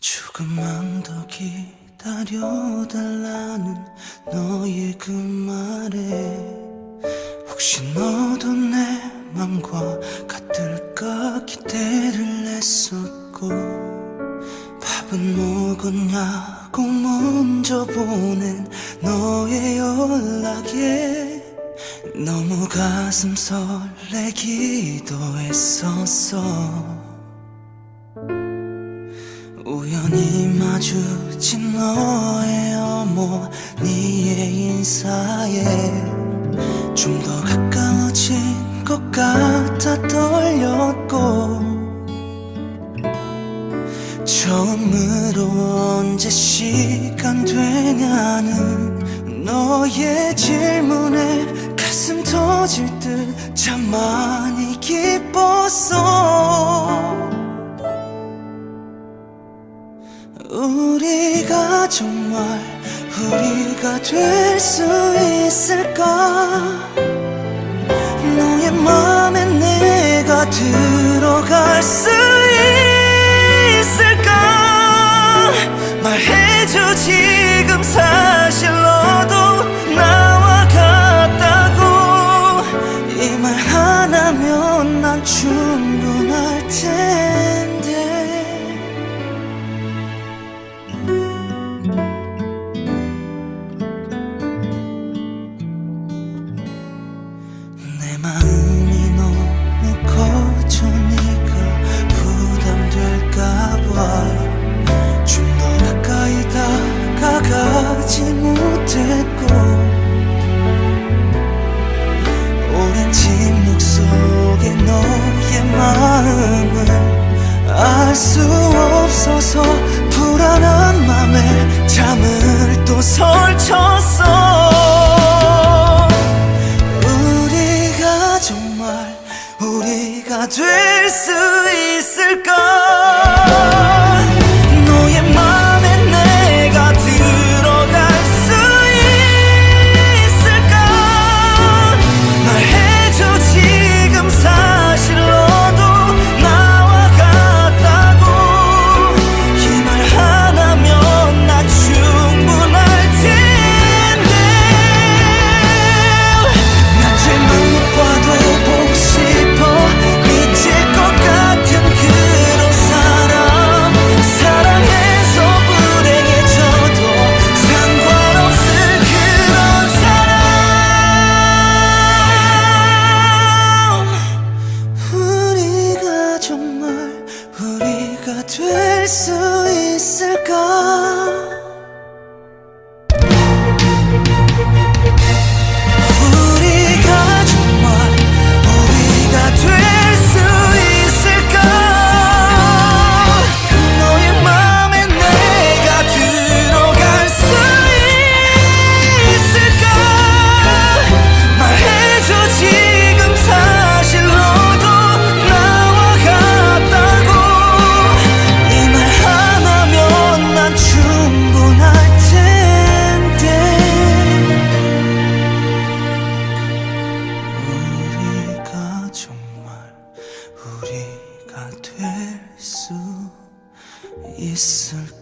조금만 더 기다려달라는 너의 그 말에 혹시 너도 내 맘과 같을까 기대를 했었고 밥은 먹었냐고 먼저 보낸 너의 연락에 너무 가슴 설레기도 했었어 우연히 마주친 너의 어머니의 인사에 좀 더 가까워진 것 같아 떨렸고 처음으로 언제 시간 되냐는 너의 질문에 가슴 터질 듯 참 많이 기뻤어 우리가 정말 우리가 될 수 있을까? 너의 맘에 내가 들어갈 수 있을까? 말해줘 지금 사실 너도 나와 같다고. 이 말 하나면 난 충분할 텐데 마음이 너무 커져 네가 부담될까봐. 좀 더 가까이 다가가지 못했고 오랜 침묵 속에 너의 마음을 알 수 없어서 불안한 맘에 잠을 또 설쳤어 될 수 있을까?